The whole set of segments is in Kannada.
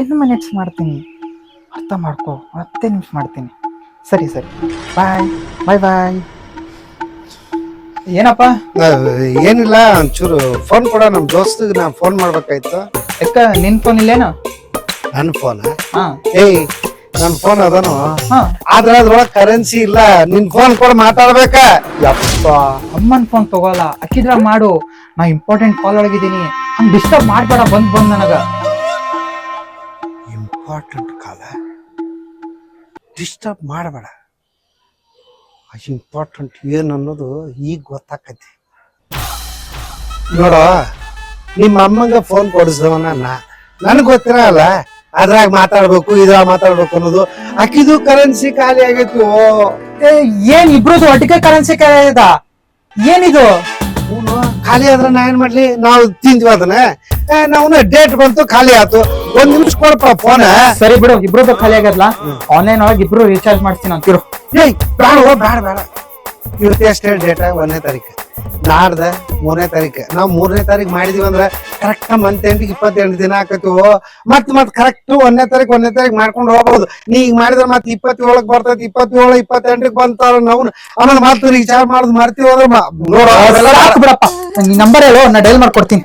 ಟೆನ್ ಮಿನಿಟ್ಸ್ ಮಾಡ್ತೀನಿ. ಅರ್ಥ ಮಾಡ್ಕೋ ಹತ್ತೇ ನಿಮಿಷ ಮಾಡ್ತೀನಿ. ಸರಿ ಸರಿ. ಬಾಯ್ ಬಾಯ್ ಬಾಯ್ ಏನಪ್ಪ? ಏನಿಲ್ಲ ಒಂಚೂರು ಫೋನ್ ಕೊಡ ನಮ್ಮ ದೋಸ್ತಿಗೆ ನಾನು ಫೋನ್ ಮಾಡ್ಬೇಕಾಯ್ತು. ಎಕ್ಕ ನಿನ್ ಫೋನ್ ಇಲ್ಲೇನು? ನನ್ನ ಫೋನ್ ಹಾ. ಏಯ್ ನನ್ನ ಫೋನ್ ಅದನು ಆದ್ರೆ ಅದ್ರೊಳಗೆ ಕರೆನ್ಸಿ ಇಲ್ಲ ನಿನ್ ಫೋನ್ ಕೊಡ ಮಾತಾಡ್ಬೇಕ? ಯಪ್ಪ. ಅಮ್ಮನ್ ಫೋನ್ ತಗೋಲ್ಲ ಅಕ್ಕಿದ್ರ ಮಾಡು. ನಾ ಇಂಪಾರ್ಟೆಂಟ್ ಕಾಲ್ ಒಳಗಿದ್ದೀನಿ. ಹಂಗ್ ಡಿಸ್ಟರ್ಬ್ ಮಾಡ್ಬೇಡ ಬಂದ್ ಬಂದ್ ನನಗ. ಇಂಪಾರ್ಟೆಂಟ್ ಕಾಲ. ಡಿಸ್ಟರ್ಬ್ ಮಾಡಬೇಡ. ಇಂಪಾರ್ಟೆಂಟ್ ಏನು ಅನ್ನೋದು ಈಗ ಗೊತ್ತಾಕತಿ. ನೋಡ ನಿಮ್ಮ ಅಮ್ಮಂಗ ಫೋನ್ ಕೊಡಿಸ್ದವನ ನಾ ನನಗೆ ಗೊತ್ತಿರಲ್ಲ. ಅದ್ರಾಗ ಮಾತಾಡ್ಬೇಕು ಇದ್ರಾಗ ಮಾತಾಡ್ಬೇಕು ಅನ್ನೋದು. ಅಕ್ಕಿದು ಕರೆನ್ಸಿ ಖಾಲಿ ಆಗೈತು ಏ, ಏನ್ ಇಬ್ರದ್ದು ಒಟ್ಟಿಗೆ ಕರೆನ್ಸಿ ಖಾಲಿ ಆಗಿದ ಏನಿದು? ಖಾಲಿ ಆದ್ರೆ ನಾ ಏನ್ ಮಾಡ್ಲಿ? ನಾವು ತಿಂದ್ವಿ ಅದನ್ನ. ನಾವು ಡೇಟ್ ಬಂತು ಖಾಲಿ ಆಯ್ತು ಒಂದ್ ನಿಮಿಷ ಕೊಡಪ್ಪ ಫೋನ್ ಸರಿ ಬಿಡು ಇಬ್ರು ಖಾಲಿ ಆಗದ್ಲ ಆನ್ಲೈನ್ ಒಳಗೆ ಇಬ್ರು ರೀಚಾರ್ಜ್ ಮಾಡ್ತೀನಿ ಅಂತಿರು ಏಯ್ ಇವತ್ತು ಡೇಟ್ ಒಂದೇ ಡೇಟ ಒಂದನೇ ತಾರೀಕು. ನಾಡ್ದ ಮೂರನೇ ತಾರೀಕು. ನಾವು ಮೂರನೇ ತಾರೀಕು ಮಾಡಿದೀವಿ ಅಂದ್ರೆ ಕರೆಕ್ಟ್ ಮಂತ್ ಎಂಟಿಗೆ ಇಪ್ಪತ್ತೆಂಟು ದಿನ ಆಕೈತು. ಮತ್ ಮತ್ ಕರೆಕ್ಟ್ ಒಂದನೇ ತಾರೀಕು ಒಂದನೇ ತಾರೀಕು ಮಾಡ್ಕೊಂಡು ಹೋಗ್ಬೋದು. ನೀ ಈಗ ಮಾಡಿದ್ರೆ ಮತ್ತೆ ಇಪ್ಪತ್ತೇಳಕ್ ಬರ್ತೈತಿ ಇಪ್ಪತ್ತೇಳು ಇಪ್ಪತ್ತೆಂಟಕ್ಕೆ ಬಂತಾರ ನಾವು ಆಮೇಲೆ ಮತ್ತೆ ರೀಚಾರ್ಜ್ ಮಾಡುದು ಮರ್ತೀವಿ ಸಾಕು ಬಿಡಪ್ಪ. ನಂಬರ್ ಹೇಳು ನಾ ಡೈಲ್ ಮಾಡ್ಕೊಡ್ತೀನಿ.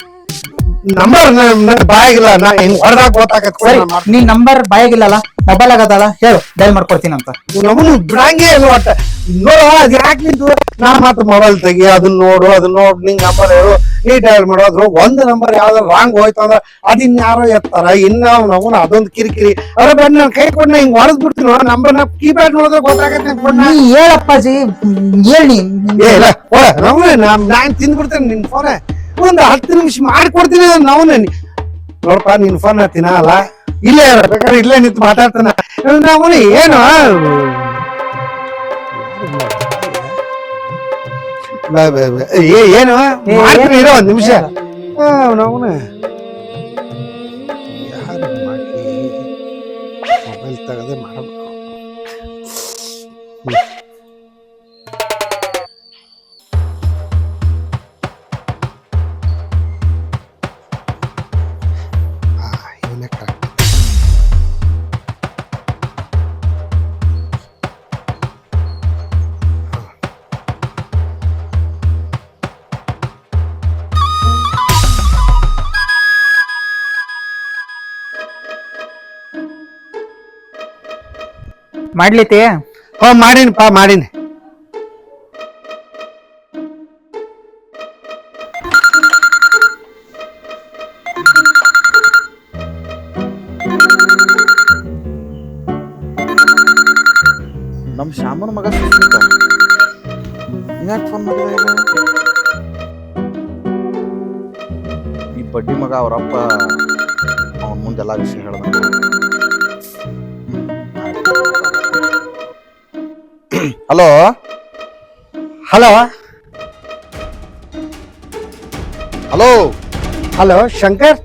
ನಂಬರ್ ಬಾಯಾಗಿಲ್ಲ ನಾ ಹೆಂಗ್ ಹೊಡೆದಾಗ ಗೊತ್ತಾಗತ್ತೆ ನೀ ನೀನ್ ನಂಬರ್ ಬಾಯಾಗಿಲ್ಲಲ್ಲ? ಮೊಬೈಲ್ ಆಗದಲ್ಲ ಹೇಳು ಡೈಲ್ ಮಾಡ್ಕೊಡ್ತೀನಿ ಅಂತ ನಮ್ಮನ್ನು ಬಿಡಂಗೆ ಇಲ್ಲ ಒಟ್ಟ ನೋಡು ಅದು ಯಾಕೆ ನಿಂತು ನಾ ಮಾತ್ರ ಮೊಬೈಲ್ ತೆಗಿ ಅದನ್ನ ನೋಡು ಅದನ್ನ ನೋಡು ನಿಂಗ್ ನಂಬರ್ ಹೇಳು. ನೀ ಮಾಡು. ಮಾಡೋದ್ರು ಒಂದ್ ನಂಬರ್ ಯಾವ್ದಾರ ರಾಂಗ್ ಹೋಯ್ತು ಅಂದ್ರೆ ಅದಿನ್ಯಾರೋ ಎತ್ತಾರ. ಇನ್ನ ನಾವು ಅದೊಂದು ಕಿರಿಕಿರಿ. ಅದ್ರ ಬಂದು ನನ್ ಕೈ ಕೊಡ್ನ ಹಿಂಗ್ ಹೊಡೆದ್ ಬಿಡ್ತೀನಿ ನಂಬರ್ನ ಕೀಪ್ಯಾಡ್ ನೋಡಿದ್ರೆ ಗೊತ್ತಾಗತ್ತೆ ನೀ. ಹೇಳಪ್ಪಾಜಿ ಹೇಳಿ ಏ ಇಲ್ಲ. ಓ ನಾವು ನಾನ್ ತಿಂದ್ಬಿಡ್ತೇನೆ ನಿನ್ ಫೋನೆ ಒಂದು ಹತ್ತು ನಿಮಿಷ ಮಾಡ್ಕೊಡ್ತೀನಿ ನಾವು ನೋಡಪ್ಪ ನಿನ್ ಫೋನ್ ತಿನ್ನಲ್ಲ. ಇಲ್ಲೇ ಬೇಕಾದ್ರೆ ಇಲ್ಲೇ ನಿಂತು ಮಾತಾಡ್ತಾನ. ನಾವು ಏನು? ಏನು? ಮಾಡ್ತೀನಿ ಇರೋ ಒಂದ್ ನಿಮಿಷ. ಏನು? ಮಾಡ್ಲಿತಿ? ಮಾಡೀನಿ ಪಾ ಮಾಡೀನಿ. ನಮ್ಮ ಶ್ಯಾಮನ ಮಗ ಸುಸ್ಮಿತ. ಫೋನ್ ಮಾಡಿದ ಈಗ ಈ ಬಡ್ಡಿ ಮಗ ಅವರಪ್ಪ ಅವನ ಮುಂದೆಲ್ಲ ವಿಷಯ ಹೇಳ್ದ hello? Hello? Hello? Hello Shankar?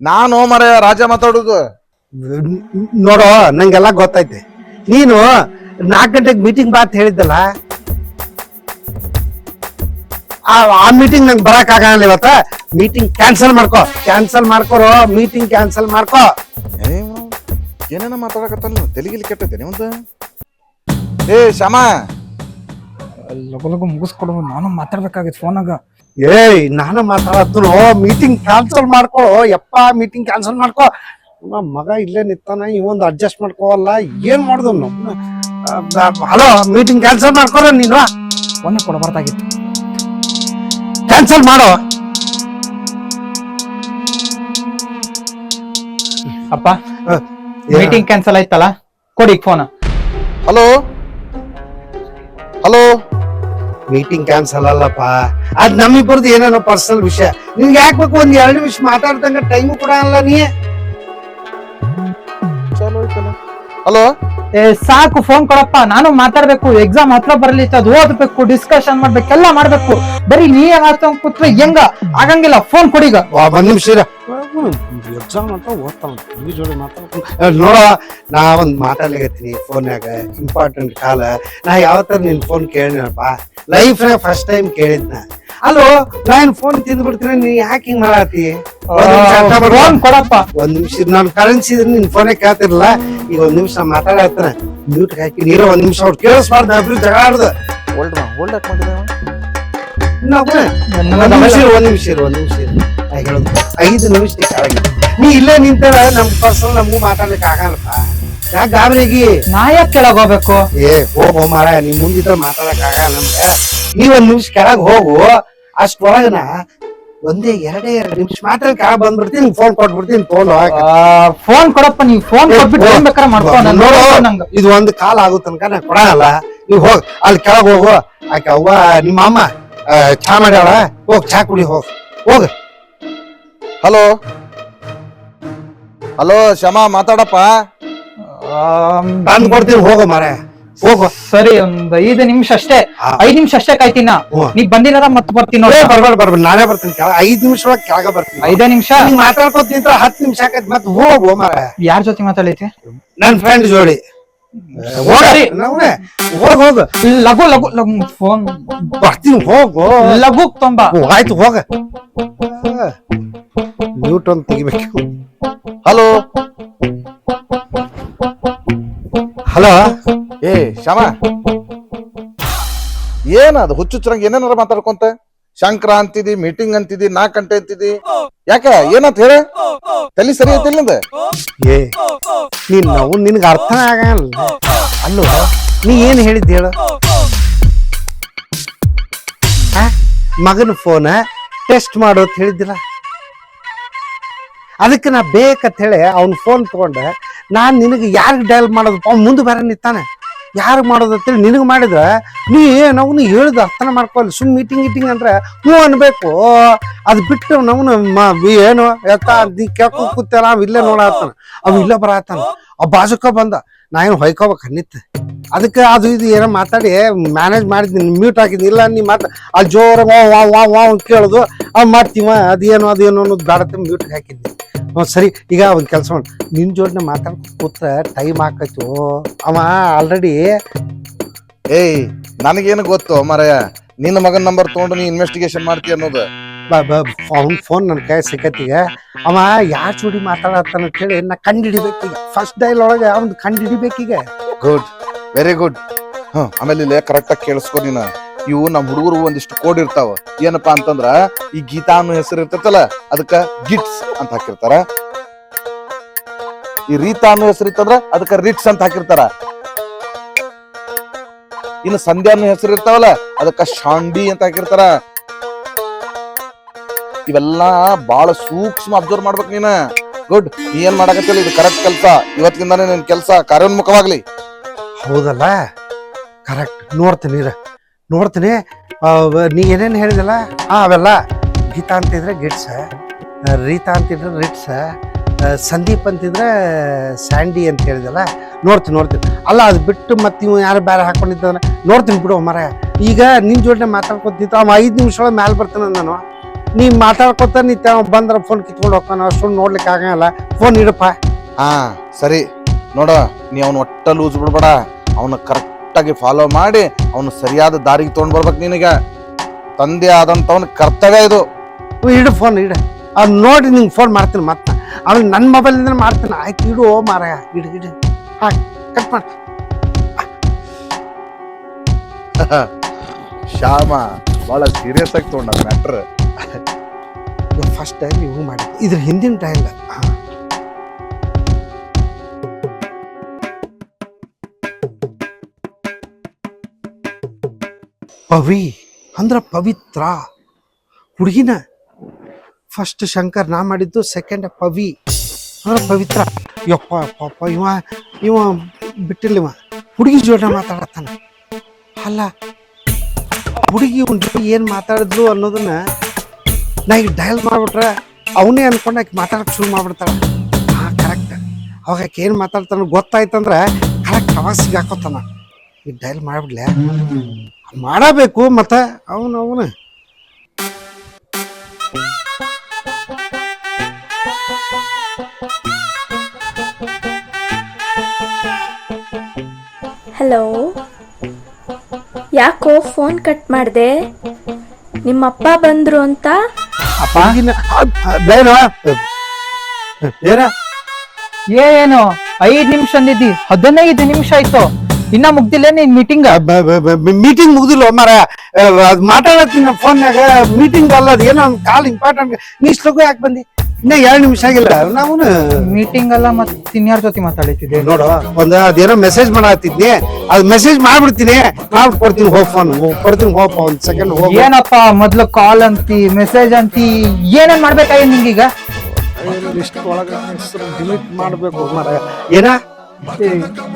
ನಾನು ಮರ ರಾಜ ಮಾತಾಡುದು. ನೋಡೋ ನಂಗೆಲ್ಲ ಗೊತ್ತೈತೆ. ನೀನು ನಾಲ್ಕು ಗಂಟೆಗೆ ಮೀಟಿಂಗ್ ಬಾ ಅಂತ ಹೇಳಿದ್ದಲ್ಲ? ಆ ಮೀಟಿಂಗ್ ನಂಗೆ ಬರಕ್ ಆಗಲ್ಲ ಇವತ್ತ. ಮೀಟಿಂಗ್ ಕ್ಯಾನ್ಸಲ್ ಮಾಡ್ಕೋ. ಕ್ಯಾನ್ಸಲ್ ಮಾಡ್ಕೊರೋ ಮೀಟಿಂಗ್ ಕ್ಯಾನ್ಸಲ್ ಮಾಡ್ಕೋ. ಏ ಇವ್ನು ಏನೇನ ಮಾತಾಡಕತ್ತಲ್ಲ ತೆಲಿಗಿಲಿ ಕೆಟ್ಟೈತೆ ಒಂದು ಏ ಶಮ ಲಗು ಲಗು ಮುಗಿಸ್ಕೊಡು ನಾನು ಮಾತಾಡ್ಬೇಕಾಗಿತ್ತು ಫೋನಾಗ. ಏಯ್ ನಾನು ಮಾತಾಡತ್ತನು ಮೀಟಿಂಗ್ ಕ್ಯಾನ್ಸಲ್ ಮಾಡ್ಕೋ. ಯಪ್ಪ ಮೀಟಿಂಗ್ ಕ್ಯಾನ್ಸಲ್ ಮಾಡ್ಕೋ. ನಮ್ಮ ಮಗ ಇಲ್ಲೇ ನಿಂತಾನ ಇವೊಂದು ಅಡ್ಜಸ್ಟ್ ಮಾಡ್ಕೋವಲ್ಲ. ಏನ್ ಮಾಡುದು ಹಲೋ ಮೀಟಿಂಗ್ ಕ್ಯಾನ್ಸಲ್ ಮಾಡ್ಕೋ ನೀನು? ಫೋನೇ ಕೊಡಬಾರ್ದಾಗಿತ್ತು ಕ್ಯಾನ್ಸಲ್ ಮಾಡೋ. ಅಪ್ಪ ಮೀಟಿಂಗ್ ಕ್ಯಾನ್ಸಲ್ ಆಯ್ತಲ್ಲ? ಕೊಡಿ phone. Hello? Hello meeting cancel ಅಲ್ಲಪ್ಪ. ಅದ್ ನಮ್ಮಿಬ್ಬರದ್ದು ಏನೇನೋ ಪರ್ಸನಲ್ ವಿಷಯ. ನಿನ್ಗೆ ಯಾಕೆ ಬೇಕು ಒಂದ್ ಎರಡು ನಿಮಿಷ ಮಾತಾಡ್ದಂಗ ಟೈಮ್ ಕೂಡ ಅಲ್ಲ ನೀ? ಹಲೋ ಏ ಸಾಕು ಫೋನ್ ಕೊಡಪ್ಪ. ನಾನು ಮಾತಾಡ್ಬೇಕು ಎಕ್ಸಾಮ್ ಹತ್ರ ಬರ್ಲಿ ಅದು ಓದ್ಬೇಕು ಡಿಸ್ಕಷನ್ ಮಾಡ್ಬೇಕೆಲ್ಲ ಮಾಡ್ಬೇಕು. ಬರೀ ನೀ ಹಾಕೊಂಡ್ ಕೂತ್ರೆ ಹೆಂಗ? ಆಗಂಗಿಲ್ಲ ಫೋನ್ ಕೊಡೀಗ ಒಂದ್ ನಿಮಿಷ ಎಕ್ಸಾಮ್ ಅಂತ ಓದ್ತಾವ ಈ ಜೋಡಿ ಮಾತಾಡ್ಕೊಂಡು ನೋಡ ನಾ ಒಂದು ಮಾತಾಡ್ಲಿಕತ್ತೀನಿ ಫೋನ್ಯಾಗ ಇಂಪಾರ್ಟೆಂಟ್ ಕಾಲ. ನಾ ಯಾವತ್ತರ ನಿನ್ ಫೋನ್ ಕೇಳಿನಪ್ಪ ಲೈಫ್ನಾಗ ಫಸ್ಟ್ ಟೈಮ್ ಕೇಳಿದ್ನ. ಅಲ್ಲೋ ಏನ್ ಫೋನ್ ತಿಂದ್ಬಿಡ್ತೀನಿ? ನೀ ಯಾಕೆ ಹಿಂಗ್ ಮಾಡಾತಿ ಒಂದ್ ನಿಮಿಷ ಅರ್ಥ ಮಾಡ್ಕೊ. ಫೋನ್ ಕೊಡಪ್ಪ. ಒಂದ್ ನಿಮಿಷ ನಾನು ಕರೆನ್ಸಿ ನಿನ್ ಫೋನೇ ಕೇಳ್ತಿರಲ್ಲ ಈಗ ಒಂದ್ ನಿಮಿಷ ಮಾತಾಡತ್ತ ಮ್ಯೂಟ್ ಹಾಕಿ ನೀರ ಒಂದ್ ನಿಮಿಷ ಅವ್ರು ಕೇಳಿಸ್ಬಾರ್ದು ಅಬ್ರು ಜಗಳ ಆಡ್ದ ಹೋಲ್ಡ್ ಮಾ ಹೋಲ್ಡ್? ಒಂದ್ ನಿಮಿಷ ಇರು, ಒಂದ್ ನಿಮಿಷ ಇರು, ಒಂದ್ ನಿಮಿಷ ಇರು. ಹೇಳೋದು ಐದು ನಿಮಿಷ ಕೆಳಗೆ ನೀ ಇಲ್ಲೇ ನಿಂತಾರ ನಮ್ ಪರ್ಸನಲ್ ನಮಗೂ ಮಾತಾಡ್ಲಿಕ್ಕೆ ಆಗಲ್ಲಪ್ಪ. ಯಾಕೆ ಗಾಬರಿಗಿ? ನಾ ಯಾಕೆ ಕೆಳಗ್ ಹೋಗ್ಬೇಕು? ಏ ಹೋಗೋ ಮಾರ ನಿಮ್ ಮುಂದಿದ್ರೆ ಮಾತಾಡಕ್ ಆಗಲ್ಲ ನಮ್ಗೆ. ನೀ ಒಂದ್ ನಿಮಿಷ ಕೆಳಗ್ ಹೋಗು. ಅಷ್ಟೊಳಗನ ಒಂದೇ ಎರಡೇ ಎರಡು ನಿಮಿಷ ಮಾತ್ರ ಕಾ ಬಂದ್ಬಿಡ್ತೀನಿ ಫೋನ್ ಕೊಟ್ಬಿಡ್ತೀನಿ ಫೋನ್ ಫೋನ್ ಕೊಡಪ್ಪ ನೀವ್ ಫೋನ್ ಕೊಟ್ಬಿಟ್ಟು ಏನ್ ಬೇಕಾರ ಮಾಡ್ಕೊ ನಾನ್ ನೋಡು ನೋಡು ನಂಗ. ಇದು ಒಂದು ಕಾಲ ಆಗೋ ತನಕ ನಾ ಕೊಡಲ್ಲ. ನೀವ್ ಹೋಗ್ ಅಲ್ಲಿ ಕೆಳಗ್ ಹೋಗು. ಆಕೆ ಅವ್ವ ನಿಮ್ಮ ಅಮ್ಮ ಆ, ಚಾ ಮಾಡ್ಯಾಳ? ಹೋಗ್ ಚಾ ಕುಡಿ ಹೋಗ್. ಹೋಗ್. ಹಲೋ ಹಲೋ ಶಮ ಮಾತಾಡಪ್ಪ. ಹೋಗ ತಂದ್ ಕೊಡ್ತೀನಿ ಹೋಗು ಮಾರೇ ಹೋಗು. ಸರಿ ಒಂದ್ ಐದು ನಿಮಿಷ ಅಷ್ಟೇ. ಐದ್ ನಿಮಿಷ ಅಷ್ಟೇ ಕಾಯ್ತೀನ ನೀವ್ ನೀ ಬಂದಿಲ್ಲ ಮತ್ತೆ ಬರ್ತೀನಿ ನೋಡಿ. ಬರ್ಬೇಡ ಬರ್ಬೇಡ ನಾನೇ ಬರ್ತೀನಿ. ಕೆಳಗ ಐದ್ ನಿಮಿಷ ಒಳಗ್ ಕೆಳಗ ಬರ್ತೀನಿ. ಐದೇ ನಿಮಿಷ? ಮಾತಾಡ್ಕೊತ ನಿಂತ್ರ ಹತ್ತು ನಿಮಿಷ ಆಕೈತಿ ಮತ್ತೆ ಹೋಗು ಮಾರ ಯಾರ ಜೊತೆ ಮಾತಾಡೈತಿ? ನನ್ ಫ್ರೆಂಡ್ ಜೋಡಿ. ಹೋಗ್ ಹೋಗ. ಲಘು ಲಘು ಲಘು ಫೋನ್ ಬರ್ತೀನಿ ಹೋಗು. ಲಘು ತುಂಬಾ. ಆಯ್ತು ಹೋಗ. ಮ್ಯೂಟ್ ಒಂದು ತೆಗಿಬೇಕು. ಹಲೋ? ಹಲೋ? ಏ ಶ್ಯಾಮ. ಏನದು ಹುಚ್ಚುಚ್ಚರಂಗ ಏನೇನಾರ ಮಾತಾಡ್ಕೊಂತ? ಶಂಕರ ಅಂತಿದಿ ಮೀಟಿಂಗ್ ಅಂತಿದಿ ನಾಲ್ಕು ಗಂಟೆ ಅಂತಿದಿ. ಯಾಕ? ಏನಂತ ಹೇಳ. ತಲಿ ಸರಿ ಐತಿ ನಿಂದ ಏ ನೀನ್ ನಾವು ನಿನಗೆ ಅರ್ಥ ಆಗಲ್ಲ. ಅಲ್ಲೋ? ನೀ ಏನ್ ಹೇಳಿದ್ದೆ ಹೇಳ? ಮಗನ ಫೋನ್ ಟೆಸ್ಟ್ ಮಾಡು ಅಂತ ಹೇಳಿದ್ದಿಲ್ಲ? ಅದಕ್ಕೆ ನಾ ಬೇಕಂತ ಹೇಳಿ ಅವ್ನ ಫೋನ್ ತೊಗೊಂಡೆ. ನಾನು ನಿನಗೆ ಯಾರಿಗೆ ಡಯಲ್ ಮಾಡೋದು? ಅವ್ನು ಮುಂದೆ ಬೇರೆ ನಿಂತಾನೆ. ಯಾರು ಮಾಡೋದು ಅಂತೇಳಿ ನಿನಗೆ ಮಾಡಿದ್ರೆ ನೀ ನಾವು ಹೇಳಿದ, ಅರ್ಥನ ಮಾಡ್ಕೊಳ್ಳಿ ಸುಮ್ ಮೀಟಿಂಗ್ ಗೀಟಿಂಗ್ ಅಂದ್ರೆ ಹ್ಞೂ ಅನ್ಬೇಕು. ಅದು ಬಿಟ್ಟು ನಾವು ಏನು ಎತ್ತ ನೀ ಕೇಳ್ಕೊ ಕೂತಲ್ಲ ಅವ್ ಇಲ್ಲೇ ನೋಡತ್ತಾನ ಅವ ಇಲ್ಲೇ ಬರತ್ತಾನ ಅವ್ ಬಾಜುಕ ಬಂದ. ನಾ ಏನು ಹೊಯ್ಕೋಬೇಕು ಅನ್ನಿತ್ತು ಅದಕ್ಕೆ ಅದು ಇದು ಏನೋ ಮಾತಾಡಿ ಮ್ಯಾನೇಜ್ ಮಾಡಿದ್ದೀನಿ ಮ್ಯೂಟ್ ಹಾಕಿದ್ದೀನಿ ಇಲ್ಲ ನೀ ಮಾತ ಆ ಜೋರ ವಾ ವಾ ವಾ ವಾ ಅಂತ ಕೇಳೋದು. ಅವ್ ಮಾಡ್ತೀವ ಅದೇನು ಅದೇನು ಅನ್ನೋದು ಬೇಡತ್ತೆ ಮ್ಯೂಟ್ ಹಾಕಿದ್ದೆ. ಹ್ಞೂ ಸರಿ ಈಗ ಒಂದು ಕೆಲಸ ಮಾಡಿ. ನಿನ್ನ ಜೋಡಿನ ಮಾತಾಡ್ಕೊ ಕೂತ್ರೆ ಟೈಮ್ ಹಾಕೈತು ಅವ ಆಲ್ರೆಡಿ ಏಯ್ ನನಗೇನು ಗೊತ್ತು ಮರಯ? ನಿನ್ನ ಮಗನ ನಂಬರ್ ತೊಗೊಂಡು ನೀ ಇನ್ವೆಸ್ಟಿಗೇಷನ್ ಮಾಡ್ತೀಯ ಅನ್ನೋದು. ಅವ್ನ ಫೋನ್ ನನ್ನ ಕೈ ಸಿಕ್ಕತ್ತೀಗ ಅವ ಯಾರ ಚೂಡಿ ಮಾತಾಡತ್ತಾನ ಅಂತ ಹೇಳಿ ನಾ ಕಂಡು ಹಿಡಿಬೇಕೀಗ. ಫಸ್ಟ್ ಡೈಲ್ ಒಳಗೆ ಅವ್ನು ಕಂಡು ಹಿಡಿಬೇಕೀಗ. ಗುಡ್ ವೆರಿ ಗುಡ್ ಹ್ಮ್, ಆಮೇಲೆ ಇಲ್ಲೇ ಕರೆಕ್ಟ್ ಆಗಿ ಕೇಳಿಸ್ಕೊ ನೀನು. ಇವು ನಮ್ಮ ಹುಡುಗರು ಒಂದಿಷ್ಟು ಕೋಡ್ ಇರ್ತಾವ. ಏನಪ್ಪಾ ಅಂತಂದ್ರ, ಈ ಗೀತಾ ಅನ್ನೋ ಹೆಸರು ಇರ್ತೈತಲ್ಲ, ಅದಕ್ಕ ಗಿಟ್ಸ್ ಅಂತ ಹಾಕಿರ್ತಾರ. ಈ ರೀತಾ ಅನ್ನೋ ಹೆಸರು ಇತ್ತಂದ್ರ, ಅದಕ್ಕ ರಿಟ್ಸ್ ಅಂತ ಹಾಕಿರ್ತಾರ. ಇನ್ನು ಸಂಧ್ಯಾ ಅನ್ನೋ ಹೆಸರು ಇರ್ತಾವಲ್ಲ, ಅದಕ್ಕ ಶಾಂಡಿ ಅಂತ ಹಾಕಿರ್ತಾರ. ಇವೆಲ್ಲ ಬಹಳ ಸೂಕ್ಷ್ಮ ಅಬ್ಸರ್ವ್ ಮಾಡ್ಬೇಕು ನೀನ. ಗುಡ್ ನೀ ಏನ್ ಮಾಡಕತ್ತಿಲ್ಲ ಇದು ಕರೆಕ್ಟ್ ಕೆಲಸ. ಇವತ್ತಿಂದಾನೇ ನಿನ್ ಕೆಲಸ ಕಾರ್ಯೋನ್ಮುಖವಾಗ್ಲಿ. ಹೌದಲ್ಲ? ಕರೆಕ್ಟ್ ನೋಡ್ತೀನಿ ಇರ. ನೋಡ್ತೀನಿ. ನೀ ಏನೇನು ಹೇಳಿದಲ್ಲ? ಆ, ಅವೆಲ್ಲ. ಗೀತಾ ಅಂತಿದ್ರೆ ಗಿಟ್ಸ್ ರೀತಾ ಅಂತಿದ್ರೆ ರಿಟ್ಸ. ಸಂದೀಪ್ ಅಂತಿದ್ರೆ, ಸ್ಯಾಂಡಿ ಅಂತ ಹೇಳಿದಲ್ಲ? ನೋಡ್ತೀನಿ ನೋಡ್ತೀನಿ. ಅಲ್ಲ, ಅದು ಬಿಟ್ಟು ಮತ್ತೆ ನೀವು ಯಾರು ಬೇರೆ ಹಾಕೊಂಡಿದ್ದಾನೆ? ನೋಡ್ತೀನಿ ಬಿಡು ಮರ ಈಗ ನಿನ್ನ ಜೋಡನೆ ಮಾತಾಡ್ಕೊತಿತ್ತು ಅವ ಐದು ನಿಮಿಷ ಮ್ಯಾಲೆ ಬರ್ತಾನೆ ನಾನು ನೀ ಮಾತಾಡ್ಕೊತ ನೀ ಬಂದ್ರ ಫೋನ್ ಕಿತ್ಕೊಂಡು ಹೋಗ್ತಾನ. ಅಷ್ಟೊಂದು ನೋಡ್ಲಿಕ್ಕೆ ಆಗಲ್ಲ ಫೋನ್ ಇಡಪ್ಪ. ಹಾಂ, ಸರಿ. ನೋಡ ನೀ ಅವ್ನ ಒಟ್ಟ ಲೂಸ್ ಬಿಡ್ಬೇಡ. ಅವನ ಕರೆಕ್ಟಾಗಿ ಫಾಲೋ ಮಾಡಿ ಅವನು ಸರಿಯಾದ ದಾರಿಗೆ ತೊಗೊಂಡು ಬರ್ಬೇಕು ನಿನಗ. ತಂದೆ ಆದಂಥವನ ಕರ್ತವ್ಯ ಇದು. ಇಡು ಫೋನ್ ಇಡು. ಅವ್ನು ನೋಡಿ ನಿಂಗೆ ಫೋನ್ ಮಾಡ್ತೀನಿ ಮತ್ತೆ. ಅವ್ನು ನನ್ನ ಮೊಬೈಲಿಂದ ಮಾಡ್ತೀನಿ. ಆಯ್ತು ಇಡು ಓ ಮಾರಾಯ. ಇಡು ಇಡು. ಹಾಂ ಕಟ್ ಮಾಡಿ. ಶ್ಯಾಮ ಬಹಳ ಸೀರಿಯಸ್ ಆಗಿ ತೊಗೊಂಡ ಮ್ಯಾಟ್ರ್ ಫಸ್ಟ್ ಟೈಮ್ ಇವು ಮಾಡಿ ಇದ್ರ ಹಿಂದಿನ ಟೈಮ್ ಪವಿ, ಅಂದ್ರ ಪವಿತ್ರ. ಹುಡುಗಿನ ಫಸ್ಟ್ ಶಂಕರ್ ನಾ ಮಾಡಿದ್ದು ಸೆಕೆಂಡ್ ಪವಿ. ಅಂದ್ರೆ ಪವಿತ್ರ. ಯಪ್ಪ, ಪಾಪ, ಇವ ಇವ ಬಿಟ್ಟಿಲ್ಲ ಇವ. ಹುಡುಗಿ ಜೋಡ ಮಾತಾಡತ್ತಾನ ಅಲ್ಲ, ಹುಡುಗಿ ಜೊತೆ ಏನು ಮಾತಾಡಿದ್ಲು ಅನ್ನೋದನ್ನ ನಾ ಈಗ ಡಯಲ್ ಮಾಡಿಬಿಟ್ರೆ ಅವನೇ ಅನ್ಕೊಂಡು ಆಕೆ ಮಾತಾಡಕ್ಕೆ ಶುರು ಮಾಡ್ಬಿಡ್ತಾಳೆ. ಹಾಂ ಕರೆಕ್ಟ್ ಅವಾಗ ಆಕೆ ಏನು ಮಾತಾಡ್ತಾನ ಗೊತ್ತಾಯ್ತಂದ್ರೆ ಕರೆಕ್ಟ್ ಅವಾಗ ಸಿಗಾಕೋತಾನ. ಈಗ ಡೈಲ್ ಮಾಡ್ಬಿಡ್ಲ? ಮಾಡಬೇಕು ಮತ್ತ ಅವನು ಅವನು. ಹಲೋ ಯಾಕೋ ಫೋನ್ ಕಟ್ ಮಾಡಿದೆ? ನಿಮ್ಮಪ್ಪ ಬಂದ್ರು ಅಂತ? ಅಪ್ಪ? ಏನು? ಐದ್ ನಿಮಿಷ ಅಂದಿದ್ದಿ. ಹದಿನೈದು ನಿಮಿಷ ಆಯ್ತು. ಇನ್ನ ಮುಗ್ದಿಲ್ಲ ನೀನ್ ಮೀಟಿಂಗ್ ಮೀಟಿಂಗ್ ಮುಗ್ದಿಲ್ಲ ಮರ ಮಾತಾಡತ್ತೀನಿ ಫೋನ್ಯಾಗ ಮೀಟಿಂಗ್ ಅಲ್ಲ ಅದು ಏನೋ ಒಂದ್ ಕಾಲ್ ಇಂಪಾರ್ಟೆಂಟ್ ನೀ ಇಷ್ಟಕ್ಕೂ ಯಾಕೆ ಬಂದಿ? ಇನ್ನ ಎರಡು ನಿಮಿಷ ಆಗಿಲ್ಲ. ನಾವು ಮೀಟಿಂಗ್ ಅಲ್ಲ ಮತ್ ಇನ್ಯಾರ ಜೊತೆ ಮಾತಾಡಿದ್ದೆ ನೋಡು ಒಂದ್ ಅದೇನೋ ಮೆಸೇಜ್ ಮಾಡತ್ತಿದ್ನಿ ಅದ್ ಮೆಸೇಜ್ ಮಾಡ್ಬಿಡ್ತೀನಿ. ಕಾಲ್ ಕೊಡ್ತೀನಿ ಹೋಗ್ ಫೋನ್ ಕೊಡ್ತೀನಿ ಹೋಗ್ ಒಂದ್ ಸೆಕೆಂಡ್ ಹೋಗ್ ಏನಪ್ಪ ಮೊದ್ಲು ಕಾಲ್ ಅಂತಿ ಮೆಸೇಜ್ ಅಂತಿ ಏನೇನ್ ಮಾಡ್ಬೇಕಾಗಿ ನಿಂಗೀಗ? ಲಿಸ್ಟ್ ಒಳಗ ಡಿಲೀಟ್ ಮಾಡ್ಬೇಕು ಮರ ಏನ?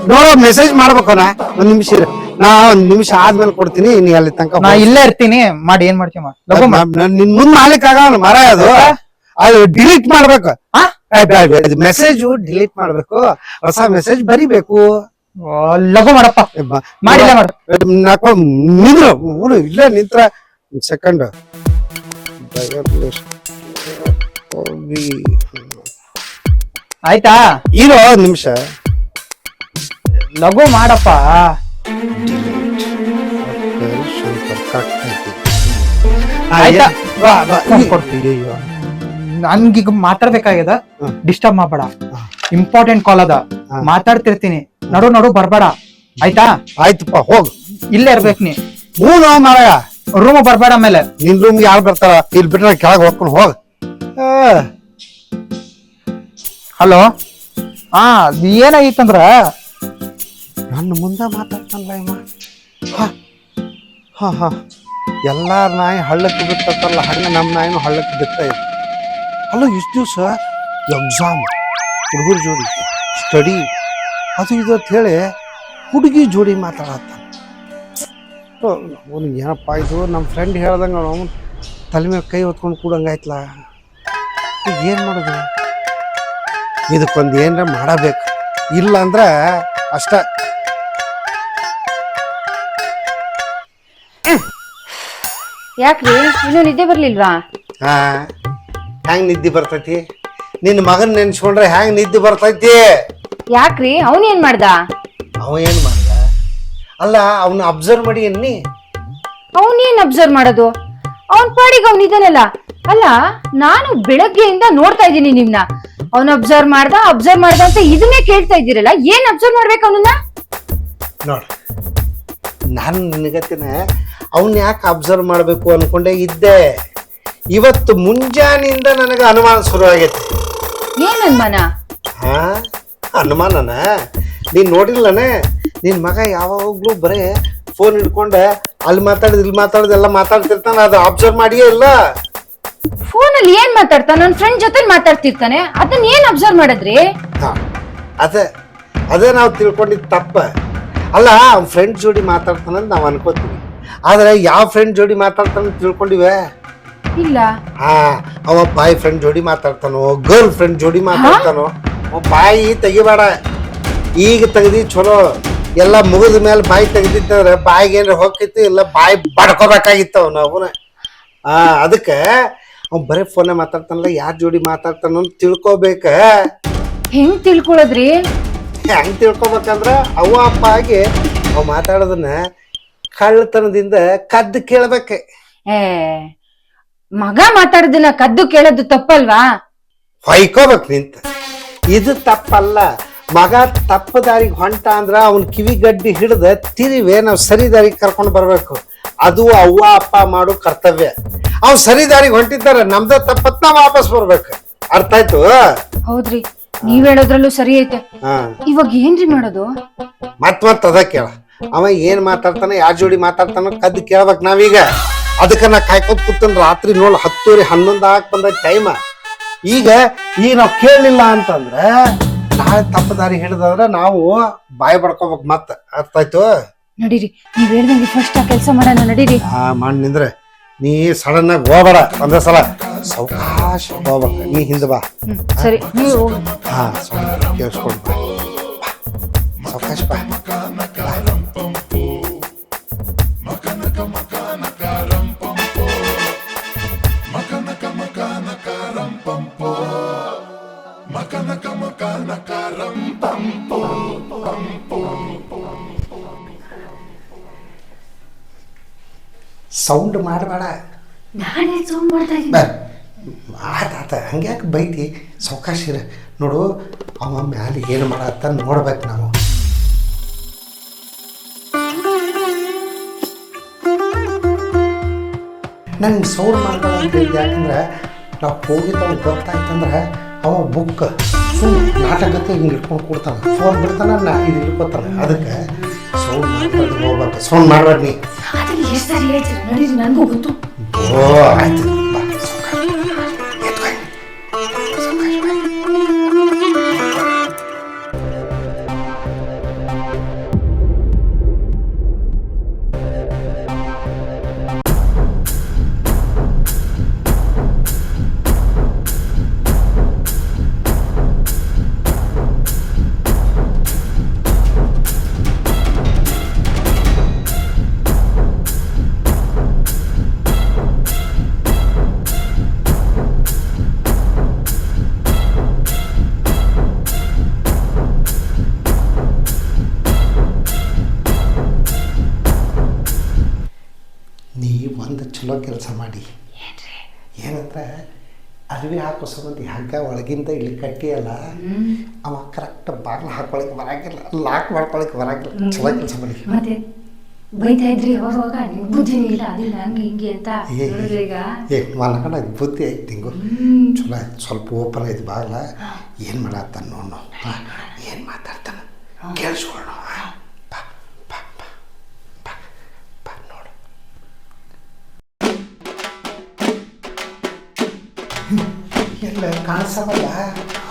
ನೋಡೋ ಮೆಸೇಜ್ ಮಾಡ್ಬೇಕನ ಒಂದ್ ನಿಮಿಷ ಇರು. ನಾ ಒಂದ್ ನಿಮಿಷ ಆದ್ಮೇಲೆ ಕೊಡ್ತೀನಿ ನೀ ಅಲ್ಲಿ ತನಕ ನಾ ಇಲ್ಲೇ ಇರ್ತೀನಿ ಮಾಡಿ ಏನ್ ಮಾಡ್ತೀಯ ಮಾಡ್. ಲಘು ಮಾಡ್. ನಾನ್- ಮುಂದ್ ಮಾಡ್ಲಿಕ್ ಆಗಲ್ಲ ಮರ ಅದು. ಅದು ಡಿಲೀಟ್ ಮಾಡ್ಬೇಕು. ಆ? ಮೆಸೇಜ್ ಡಿಲೀಟ್ ಮಾಡ್ಬೇಕು. ಹೊಸ ಮೆಸೇಜ್ ಬರಿಬೇಕು. ಓ, ಲಘು ಮಾಡಪ್ಪ. ಮಾಡಿಲ್ಲ ಮಾಡು. ನಾಕೊ ನಿಂದ್ರು. ಊರು ಇಲ್ಲ ನಿಂತ್ರ. ಸೆಕೆಂಡ್ ಆಯ್ತಾ? ಇರೋ ಒಂದ್ ನಿಮಿಷ. ಲಘು ಮಾಡಪ್ಪ. ಆಯ್ತಾ? ನನ್ಗೀಗ ಮಾತಾಡ್ಬೇಕಾಗ್ಯದ. ಡಿಸ್ಟರ್ಬ್ ಮಾಡ್ಬೇಡ. ಇಂಪಾರ್ಟೆಂಟ್ ಕಾಲ್ ಅದ. ಮಾತಾಡ್ತಿರ್ತೀನಿ. ನಡು ನಡು ಬರ್ಬೇಡ. ಆಯ್ತಾ? ಆಯ್ತಪ್ಪ ಹೋಗ್. ಇಲ್ಲೇ ಇರ್ಬೇಕು ನೀ. ಹ್ಞೂ ಮಾರಾಯ. ರೂಮ್ ಬರ್ಬೇಡ ಮೇಲೆ ನಿನ್ ರೂಮ್ ಯಾರು ಬರ್ತಾರ? ಇಲ್ಲಿ ಬಿಟ್ರೆ ಕೆಳಗೆ ಹೋಗ್ಕೊಂಡು ಹೋಗ್. ಆ, ಹಲೋ ಹಾ ಏನಾಗಿತ್ತಂದ್ರ ನನ್ನ ಮುಂದೆ ಮಾತಾಡ್ತಲ್ಲ ಇಮ್ಮ ಹಾಂ ಹಾಂ ಹಾಂ. ಎಲ್ಲಾರ ನಾಯಿ ಹಳ್ಳಕ್ಕೆ ಬಿತ್ತತ್ತಲ್ಲ ಹಾಗೆ ನಮ್ಮ ನಾಯಿನೂ ಹಳ್ಳಕ್ಕೆ ಬಿತ್ತ. ಇದೆ ಅಲ್ಲ, ಇಷ್ಟು ದಿವಸ ಎಕ್ಸಾಮ್ ಹುಡುಗರ ಜೋಡಿ ಸ್ಟಡಿ ಅದು ಇದು ಅಂತ ಹೇಳಿ ಹುಡುಗಿ ಜೋಡಿ ಮಾತಾಡತ್ತ ಅವ್ನಿಗೆ ಏನಪ್ಪ ಇದು? ನಮ್ಮ ಫ್ರೆಂಡ್ ಹೇಳ್ದಂಗೆ ಅವನು ತಲೆ ಮೇಲೆ ಕೈ ಹೊತ್ಕೊಂಡು ಕೂಡಂಗಾಯ್ತಲ್ಲ ಈಗ ಏನು ಮಾಡೋದು? ಇದಕ್ಕೊಂದು ಏನರ ಮಾಡಬೇಕು. ಇಲ್ಲ ಅಂದ್ರೆ ಅಷ್ಟ ಯಾಕ್ರಿ? ಇನ್ನು ನಿದ್ದೆ ಬರ್ಲಿಲ್ವಾ? ಹಾ ಹ್ಯಾಂಗ್ ನಿದ್ದೆ ಬರ್ತೈತಿ? ನಿನ್ನ ಮಗನ್ ನೆನ್ಸ್ಕೊಂಡ್ರೆ ಹ್ಯಾಂಗ್ ನಿದ್ದೆ ಬರ್ತೈತಿ? ಯಾಕ್ರಿ? ಅವನ್ ಏನ್ ಮಾಡ್ದ? ಅವ ಏನ್ ಮಾಡ್ದ? ಅಲ್ಲ ಅವನ್ ಅಬ್ಸರ್ವ್ ಮಾಡಿ ಎನ್ನಿ? ಅವನ್ ಏನ್ ಅಬ್ಸರ್ವ್ ಮಾಡೋದು? ಅವನ್ ಪಾಡಿಗೆ ಅವ್ನ್ ಇದಾನಲ್ಲ. ಅಲ್ಲ ನಾನು ಬೆಳಗ್ಗೆಯಿಂದ ನೋಡ್ತಾ ಇದ್ದೀನಿ ನಿಮ್ನ. ಅವನ್ ಅಬ್ಸರ್ವ್ ಮಾಡ್ದ ಅಬ್ಸರ್ವ್ ಮಾಡ್ದ ಅಂತ ಇದನ್ನೇ ಕೇಳ್ತಾ ಇದ್ದೀರಲ್ಲ ಏನ್ ಅಬ್ಸರ್ವ್ ಮಾಡ್ಬೇಕು ಅವನನ್ನ? ನೋಡ ನಾನು ನಿನಗತ್ತಿನ ಅವನ್ ಯಾಕೆ ಅಬ್ಸರ್ವ್ ಮಾಡಬೇಕು ಅನ್ಕೊಂಡೆ ಇದ್ದೆ. ಇವತ್ತು ಮುಂಜಾನೆಯಿಂದ ನನಗೆ ಅನುಮಾನ ಶುರು ಆಗೈತಿ ಏನ್ ಅನ್ಮಾನ? ಹಾ? ಅನುಮಾನನ? ನೀನ್ ನೋಡಿಲ್ಲನೆ? ನಿನ್ ಮಗ ಯಾವಾಗ್ಲೂ ಬರೇ ಫೋನ್ ಹಿಡ್ಕೊಂಡೆ ಅಲ್ಲಿ ಮಾತಾಡಿದ್ ಇಲ್ಲಿ ಮಾತಾಡಿದ್ ಎಲ್ಲ ಮಾತಾಡ್ತಿರ್ತಾನ ಅದು ಅಬ್ಸರ್ವ್ ಮಾಡಿಯೇ ಇಲ್ಲ. ಅಲ್ಲಿ ಏನ್ ಮಾತಾಡ್ತಾನ? ನನ್ನ ಫ್ರೆಂಡ್ ಜೊತೆ ಮಾತಾಡ್ತಿರ್ತಾನೆ. ಅದನ್ನ ಏನ್ ಅಬ್ಸರ್ವ್ ಮಾಡಿದ್ರಿ? ಹಾ. ಅದೇ ಅದೇ ನಾವು ತಿಳ್ಕೊಂಡಿದ್ ತಪ್ಪ. ಅಲ್ಲ ಅವ್ನ ಫ್ರೆಂಡ್ ಜೋಡಿ ಮಾತಾಡ್ತಾನಂತ ನಾವು ಅನ್ಕೋತೀವಿ. ಆದ್ರೆ ಯಾವ ಫ್ರೆಂಡ್ ಜೋಡಿ ಮಾತಾಡ್ತಾನ ತಿಳ್ಕೊಂಡಿವೆ? ಇಲ್ಲ. ಹಾ ಅವ ಬಾಯ್ ಫ್ರೆಂಡ್ ಜೋಡಿ ಮಾತಾಡ್ತಾನೋ ಗರ್ಲ್ ಫ್ರೆಂಡ್ ಜೋಡಿ ಮಾತಾಡ್ತಾನೋ ಅವ ಬಾಯಿ ತೆಗಿಬೇಡ. ಈಗ ತೆಗ್ದಿ ಚಲೋ ಎಲ್ಲ ಮುಗಿದ ಮೇಲೆ ಬಾಯಿ ತೆಗ್ದಿತ್ತಂದ್ರೆ ಬಾಯಿಗೆ ಏನ್ರ ಹೋಗಿತ್ತು ಇಲ್ಲ ಬಾಯಿ ಬಡ್ಕೋಬೇಕಾಗಿತ್ತು ಅವ್ನ ಅವನ. ಆ ಅದಕ್ಕೆ ಅವ್ನು ಬರೀ ಫೋನೇ ಮಾತಾಡ್ತಾನಲ್ಲ ಯಾರ ಜೋಡಿ ಮಾತಾಡ್ತಾನ ಅಂತ ತಿಳ್ಕೊಬೇಕ. ಹೆಂಗ್ ತಿಳ್ಕೊಳ್ಳೋದ್ರಿ ಹೆಂಗ್ ತಿಳ್ಕೊಬೇಕಂದ್ರ ಅವ್ವ ಅಪ್ಪ ಆಗಿ ಅವ್ ಮಾತಾಡೋದನ್ನ ಕಳ್ಳತನದಿಂದ ಕದ್ದು ಕೇಳಬೇಕೆ. ಏ ಮಗ ಮಾತಾಡೋದನ್ನ ಕದ್ದು ಕೇಳೋದು ತಪ್ಪಲ್ವಾ? ಹೊಯ್ಕೋಬೇಕು ನಿಂತ. ಇದು ತಪ್ಪಲ್ಲ. ಮಗ ತಪ್ಪ ದಾರಿಗೆ ಹೊಂಟ ಅಂದ್ರ ಅವನ್ ಕಿವಿ ಗಡ್ಡಿ ಹಿಡಿದ ತಿರಿವೆ ನಾವು ಸರಿ ದಾರಿಗೆ ಕರ್ಕೊಂಡು ಬರ್ಬೇಕು. ಅದು ಅವ್ವ ಅಪ್ಪ ಮಾಡೋ ಕರ್ತವ್ಯ. ಅವ್ ಸರಿ ದಾರಿಗೆ ಹೊಂಟಿದ್ದಾರ ನಮ್ದ ತಪ್ಪತ್ ನಾವ್ ವಾಪಸ್ ಬರ್ಬೇಕು. ಅರ್ಥ ಆಯ್ತು? ಹೌದ್ರಿ ನೀವ್ ಹೇಳೋದ್ರಲ್ಲೂ ಸರಿ ಐತೆ. ಹಾ. ಇವಾಗ ಏನ್ರಿ ಮಾಡೋದು? ಮತ್ ಮತ್ ಅದ ಕೇಳ. ಅವ ಏನ್ ಮಾತಾಡ್ತಾನ ಯಾರ ಜೋಡಿ ಮಾತಾಡ್ತಾನ ಕದ್ದು ಕೇಳ್ಬೇಕು ನಾವೀಗ. ಅದಕ್ಕ ನಾ ಕಾಯ್ಕೊತ್ ಕೂತನ್ ರಾತ್ರಿ ನೋಡ್ ಹತ್ತೂರಿ ಹನ್ನೊಂದ್ ಹಾಕ್ ಬಂದ ಟೈಮ ಈಗ ಈ ನಾವ್ ಕೇಳಲಿಲ್ಲ ಅಂತಂದ್ರ ನಾಳೆ ತಪ್ಪು ದಾರಿ ಹಿಡಿದ್ರ ನಾವು ಬಾಯಿ ಬಡ್ಕೋಬೇಕು ಮತ್ತ. ಅರ್ಥ ಆಯ್ತು? ನಡೀರಿ ನೀವ್ ಹೇಳ್ದಂಗೆ ಫಸ್ಟ್ ಆ ಕೆಲಸ ಮಾಡೋಣ ನಡೀರಿ. ಆ ಮಾಡಿ ನಿಂದ್ರೆ. ನೀ ಸಡನ್ ಆಗಿ ಹೋಗ್ಬೇಡ ಒಂದೇ ಸಲ. ಸಾವಕಾಶ ಹೋಗ್ಬೇಕು. ನೀ ಹಿಂದೆ ಬಾ. ಸರಿ ನೀವು. ಹಾ ಕೇಳಿಸ್ಕೊಂಡು ಬಾ. ಸಾವಕಾಶ ಬಾ. ಸೌಂಡ್ ಮಾಡಬೇಡ ನಾನೇ ಸೌಂಡ್ ಮಾಡ್ತಾ ಇದ್ದೀನಿ. ಬರ್ ಆತ ಆತ ಹಂಗ್ಯಾಕೆ ಬೈತಿ? ಸಾವಕಾಶ ಇರ. ನೋಡು ಅವ ಮ್ಯಾಲೆ ಏನು ಮಾಡತ್ತ ನೋಡ್ಬೇಕು ನಾವು. ನಂಗೆ ಸೌಂಡ್ ಮಾಡ್ಬೇಡ ಅಂತ ಯಾಕಂದ್ರೆ ನಾವು ಹೋಗಿದ್ದು ಅವ್ನಿಗೆ ಗೊತ್ತಾಯ್ತಂದ್ರೆ ಅವ ಬುಕ್ ಸುಮ್ಮನೆ ನಾಟಕಕ್ಕೆ ಹಿಂಗೆ ಇಟ್ಕೊಂಡು ಕೊಡ್ತಾನೆ. ಫೋನ್ ಬಿಡ್ತಾನೆ ನಾ ಇದು ಇಟ್ಕೊತಾನೆ. ಅದಕ್ಕೆ ಸೌಂಡ್ ಮಾಡ್ಬಾರ್ದು ಹೋಗ್ಬೇಕು ಸೌಂಡ್ ಮಾಡ್ಬೇಡ ನೀ. ಎಷ್ಟು ಸರಿ ಹೇಳ್ತೀರ? ನನಗೂ ಗೊತ್ತು. ಓ ಆಯ್ತು. ಸಂಬಂಧಿ ಒಳಗಿಂದ ಇಲ್ಲಿ ಕಟ್ಟಿಯಲ್ಲ ಅವ ಕರೆಕ್ಟ್ ಬಾಗ್ಲು ಹಾಕೊಳಕ್ಕೆ ಬರಂಗಿಲ್ಲ ಲಾಕ್ ಮಾಡ್ಕೊಳಕ್ಕೆ ಬರಂಗಿಲ್ಲ ಚಲೋ ಕೆಲಸ ಮಾಡಿ. ಮತ್ತೆ ಬೈತಾ ಇದ್ರಿ ಬುದ್ಧಿನೇ ಇಲ್ಲ ಅದಿಲ್ಲ ಹಂಗೆ ಹಿಂಗೆ ಅಂತ ಈಗ. ಏ ಬುದ್ಧಿ ಐತಿ ತಿಂಗು ಚಲೋ ಆಯ್ತು ಸ್ವಲ್ಪ ಓಪನ್ ಐತಿ ಬಾಗ್ಲ. ಏನು ಮಾಡತ್ತಾನ ನೋಡು ಏನು ಮಾತಾಡ್ತಾನೆ? ಕೇಳಿಸ್ಕೊಳ್ಳೋಣ ಎಲ್ಲ ಕಾಣಿಸವಲ್ಲ